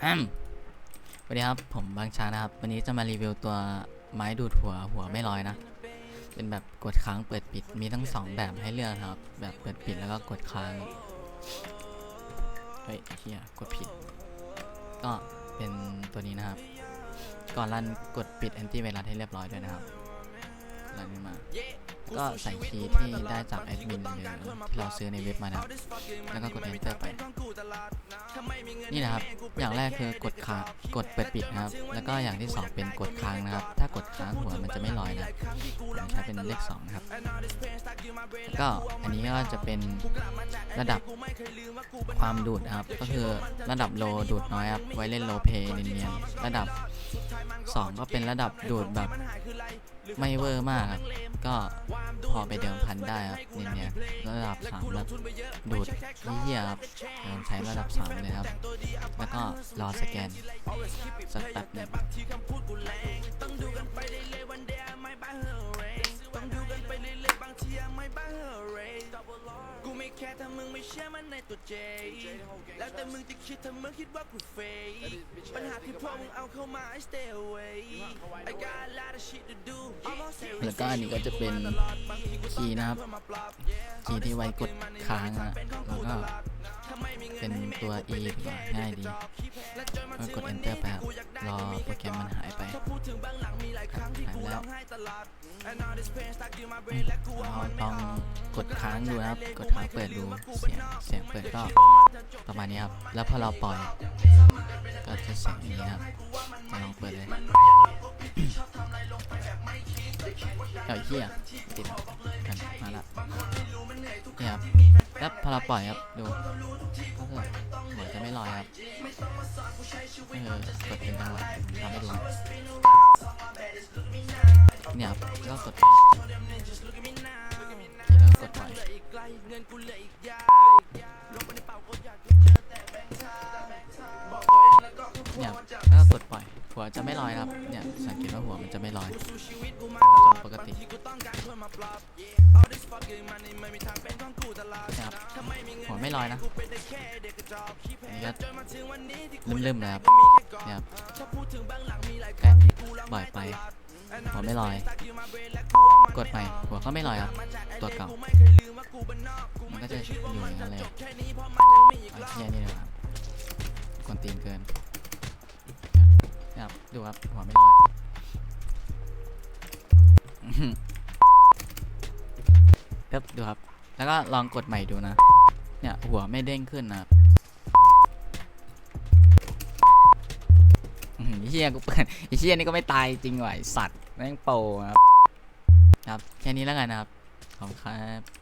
สวัสดีครับ ผมบางชานะครับ วันนี้จะมารีวิวตัวไม้ดูดหัวหัวไม่ลอยนะ เป็นแบบกดค้างเปิดปิดมีทั้งสองแบบให้เลือกนครับ แบบเปิดปิดแล้วก็กดค้าง เฮ้ยเฮียกดผิด ก็เป็นตัวนี้นะครับ ก่อนรันกดปิดแอนตี้ไวรัสให้เรียบร้อยด้วยนะครับรันขึ้นมา ก็ใส่คีย์ที่ได้จากแอดมินหรือที่เราซื้อในเว็บมานะแล้วก็กด enter ไป นี่นะครับ อย่างแรกคือกดค้างกดเปิดปิดนะครับ แล้วก็อย่างที่สองเป็นกดค้างนะครับ ถ้ากดค้างหัวมันจะไม่ลอยนะผมใช้เป็นเลขสองนะครับ ก็อันนี้ก็จะเป็นระดับความดูดครับ ก็คือระดับโลดูดน้อยครับ ไว้เล่นโลเพย์เนียนๆระดับ 2 ก็เป็นระดับดูดแบบ ไม่เวอร์มากครับก็พอไปเดิมพันได้ครับเนี่ยนๆระดับ3แบบดูดเยี่ยครับใช้ระดับ3เลยครับ แล้วก็รอสแกนสักแป๊บนึง เชื่อมันในตัวเจ แล้วแต่มึงจะคิดถ้ามึงคิดว่ากูเฟยปัญหาที่พวกมึงเอาเข้ามา I stay away I got a lot of shit to do almost every แล้วก็อันนี้ก็จะเป็นคีย์นะครับ คีย์ที่ไว้กดค้างอะแล้วก็เป็นตัว E ดีกว่าง่ายดีก็กด enter ไปครับรอโปรแกรมมันหายไป ครับหายไปแล้วเราลองกดค้างดูนะครับกดค้างเปิดดูเสียงเสียงเปิดก็ประมาณนี้ครับแล้วพอเราปล่อยก็จะเสียงนี้ครับจะลองเปิดเลยเอาเหี้ยติดกันมาละเนี่ยครับแล้วพอเราปล่อยครับดูก็คือหัวจะไม่ลอยครับเออกดเป็นจังหวะทำให้ดู เนี่ยครับก็กดแล้วกดปล่อยเนี่ยแล้วก็กดปล่อย หัวจะไม่ลอยครับเนี่ยสังเกตว่าหัวมันจะไม่ลอยจอปกตินะครับหัวไม่ลอยนะนนี้ก็ลืมๆเลยครับเนี่ยครับแกะบ่อยไป หัวไม่ลอย กดใหม่หัวก็ไม่ลอยครับ ตัวเก่า มันก็จะอยู่อย่างนั้นเลยเทียนี่นะครับกวนตีนเกินนะครับดูครับหัวไม่ลอยครับดูครับ แล้วก็ลองกดใหม่ดูนะ เนี่ยหัวไม่เด้งขึ้นนะครับ เฮียกูเปิดไอ้เฮียนี่ก็ไม่ตายจริงว่ะไอ้สัตว์แม่งโปครับครับแค่นี้แล้วกันนะครับขอบคุณครับ